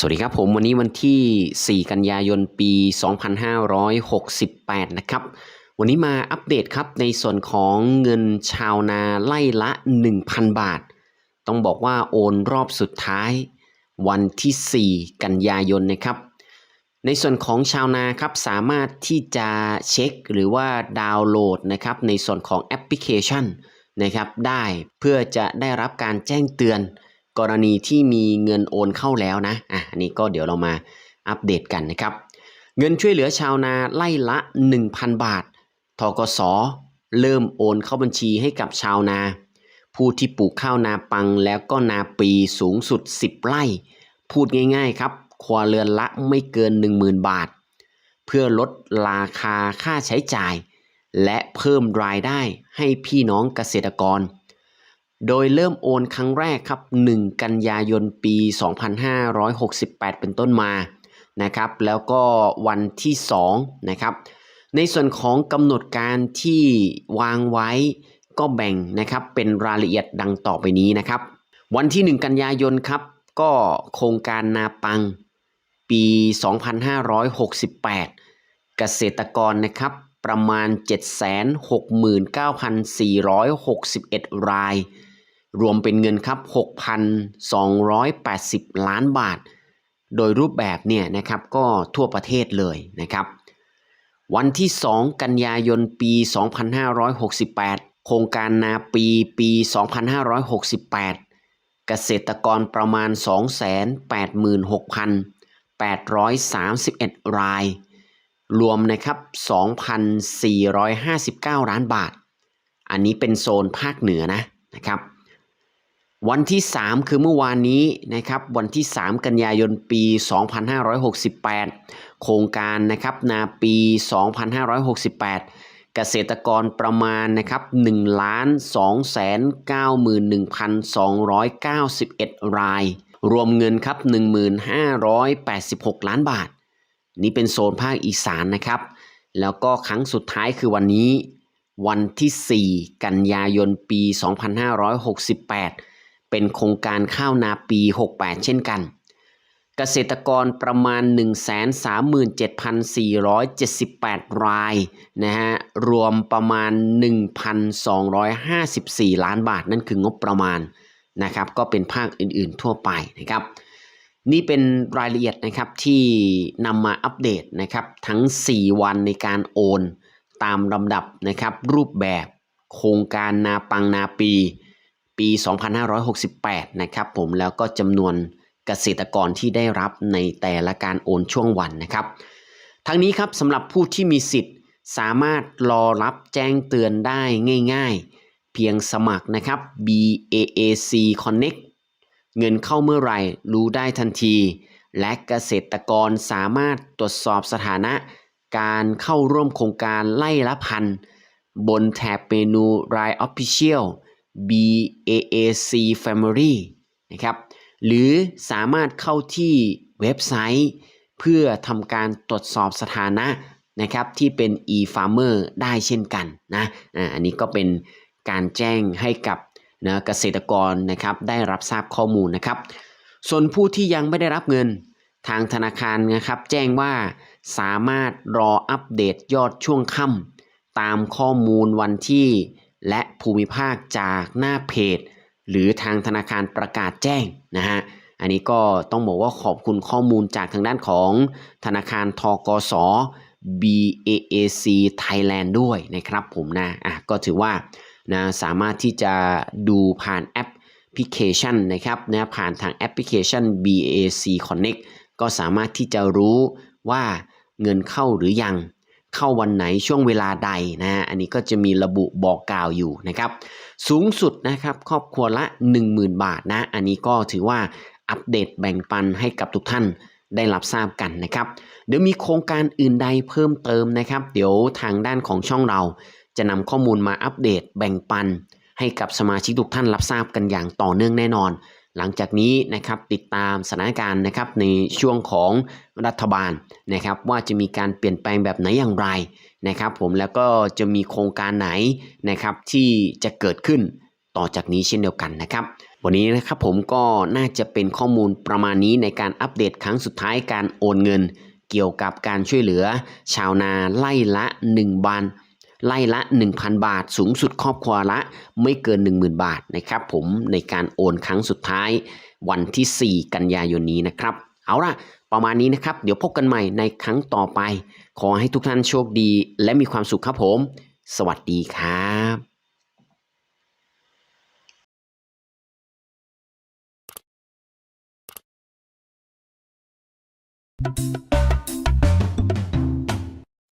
สวัสดีครับผมวันนี้วันที่ 4 กันยายนปี 2568 นะครับ วันนี้มาอัปเดตครับในส่วนของเงินชาวนาไล่ละ 1,000 บาท ต้องบอกว่าโอนรอบสุดท้าย วันที่ 4 กันยายนนะครับ ในส่วนของชาวนาครับสามารถที่จะเช็คหรือว่าดาวน์โหลดนะครับในส่วนของแอปพลิเคชันนะครับได้เพื่อจะได้รับการแจ้งเตือนกรณีที่มีเงินโอนเข้าแล้วนะอะ นนี้ก็เดี๋ยวเรามาอัปเดตกันนะครับ เงินช่วยเหลือชาวนาไล่ละ 1,000 บาททกสเริ่มโอนเข้าบัญชีให้กับชาวนา ผู้ที่ปลูกข้าวนาปังแล้วก็นาปีสูงสุด 10 ไร่ พูดง่ายๆครับ ครัวเรือนละไม่เกิน 10,000 บาท เพื่อลดราคาค่าใช้จ่าย และเพิ่มรายได้ให้พี่น้องเกษตรกร โดยเริ่มโอนครั้งแรกครับ 1 กันยายนปี 2568 เป็นต้นมานะครับ แล้วก็วันที่2นะครับ ในส่วนของกำหนดการที่วางไว้ก็แบ่งนะครับเป็นรายละเอียดดังต่อไปนี้นะครับ วันที่ 1 กันยายนครับ ก็โครงการนาปังปี 2568 เกษตรกรนะครับประมาณ 769,461 ราย รวมเป็นเงินครับ 6,280 ล้านบาท โดยรูปแบบเนี่ยนะครับก็ทั่วประเทศเลยนะครับ วันที่ 2 กันยายนปี 2568 โครงการนาปีปี 2568 เกษตรกรประมาณ 286,831 ราย รวมนะครับ 2,459 ล้านบาท อันนี้เป็นโซนภาคเหนือนะนะครับ วันที่ 3 คือเมื่อวานนี้นะครับวันที่ 3 กันยายนปี 2568 โครงการนะครับนาปี 2568 เกษตรกรประมาณนะครับ1ล้าน2แสน91,291 ราย รวมเงินครับ 1586 ล้านบาท นี่เป็นโซนภาคอีสานนะครับ แล้วก็ครั้งสุดท้ายคือวันนี้ วันที่ 4 กันยายนปี 2568 เป็นโครงการข้าวนาปี 68 เช่นกัน เกษตรกรประมาณ 137,478 รายนะฮะรวมประมาณ 1,254 ล้านบาท นั่นคืองบประมาณนะครับก็เป็นภาคอื่นๆทั่วไปนะครับ นี่เป็นรายละเอียดนะครับที่นำมาอัปเดตนะครับทั้ง 4 วันในการโอนตามลำดับนะครับรูปแบบโครงการนาปังนาปี ปี 2568 นะครับผมแล้วก็จำนวนเกษตรกรที่ได้รับในแต่ละการโอนช่วงวันนะครับ ทั้งนี้ครับสำหรับผู้ที่มีสิทธิ์สามารถรอรับแจ้งเตือนได้ง่าย ๆ เพียงสมัครนะครับ BAAC Connect เงินเข้าเมื่อไหร่รู้ได้ทันที และเกษตรกรสามารถตรวจสอบสถานะการเข้าร่วมโครงการไล่ละพัน บนแถบเมนู Line Official BAAC Family นะครับหรือสามารถเข้าที่เว็บไซต์ เพื่อทำการตรวจสอบสถานะนะครับที่เป็น e-farmer ได้เช่นกันนะอันนี้ก็เป็นการแจ้งให้กับนะเกษตรกรนะครับได้รับทราบข้อมูลนะครับ ส่วนผู้ที่ยังไม่ได้รับเงินทางธนาคารนะครับแจ้งว่าสามารถรออัปเดตยอดช่วงค่ำตามข้อมูลวันที่ และภูมิภาคจากหน้าเพจ หรือทางธนาคารประกาศแจ้งนะฮะอันนี้ก็ต้องบอกว่าขอบคุณข้อมูลจากทางด้านของธนาคารทกส BAAC Thailand ด้วยนะครับผมนะอะก็ถือว่านะสามารถที่จะดูผ่านแอปพลิเคชันนะครับนะผ่านทางแอปพลิเคชัน BAC Connect ก็สามารถที่จะรู้ว่าเงินเข้าหรือยัง เข้าวันไหนช่วงเวลาใดนะฮะอันนี้ก็จะมีระบุบอกกล่าวอยู่นะครับสูงสุดนะครับครอบครัวละ 10,000 บาทนะ อันนี้ก็ถือว่าอัปเดตแบ่งปันให้กับทุกท่านได้รับทราบกันนะครับ เดี๋ยวมีโครงการอื่นใดเพิ่มเติมนะครับ เดี๋ยวทางด้านของช่องเรา จะนำข้อมูลมาอัปเดตแบ่งปัน ให้กับสมาชิกทุกท่านรับทราบกันอย่างต่อเนื่องแน่นอน หลังจากนี้นะครับติดตามสถานการณ์นะครับในช่วงของรัฐบาลนะครับว่าจะมีการเปลี่ยนแปลงแบบไหนอย่างไรนะครับ ผมแล้วก็จะมีโครงการไหนนะครับที่จะเกิดขึ้นต่อจากนี้เช่นเดียวกันนะครับ วันนี้นะครับผมก็น่าจะเป็นข้อมูลประมาณนี้ในการอัปเดตครั้งสุดท้ายการโอนเงิน เกี่ยวกับการช่วยเหลือ ชาวนาไล่ละ 1 บาน ไล่ละ 1,000 บาท สูงสุดครอบครัวละไม่เกิน 10,000 บาทนะครับผมในการโอนครั้งสุดท้ายวันที่ 4 กันยายนนี้นะครับ เอาล่ะ ประมาณนี้นะครับ เดี๋ยวพบกันใหม่ในครั้งต่อไป ขอให้ทุกท่านโชคดี และมีความสุขครับผม สวัสดีครับ